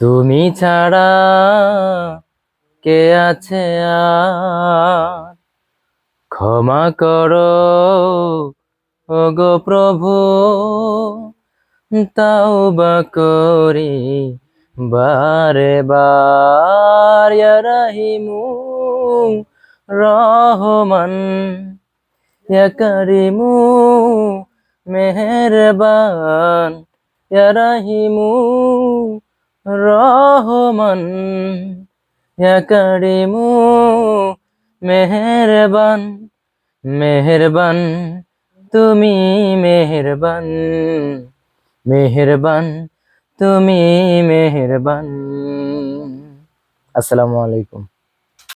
তুমি ছাড়া কে আছে আর? ক্ষমা করো, ওগো প্রভু, তাও বা করি বারে বার। রাহিমু রহমান করিমু মেহেরবান। রাহিমু রহমান করিমু মেহেরবান মেহেরবান তুমি মেহেরবান মেহেরবান তুমি মেহেরবান। আসসালামু আলাইকুম।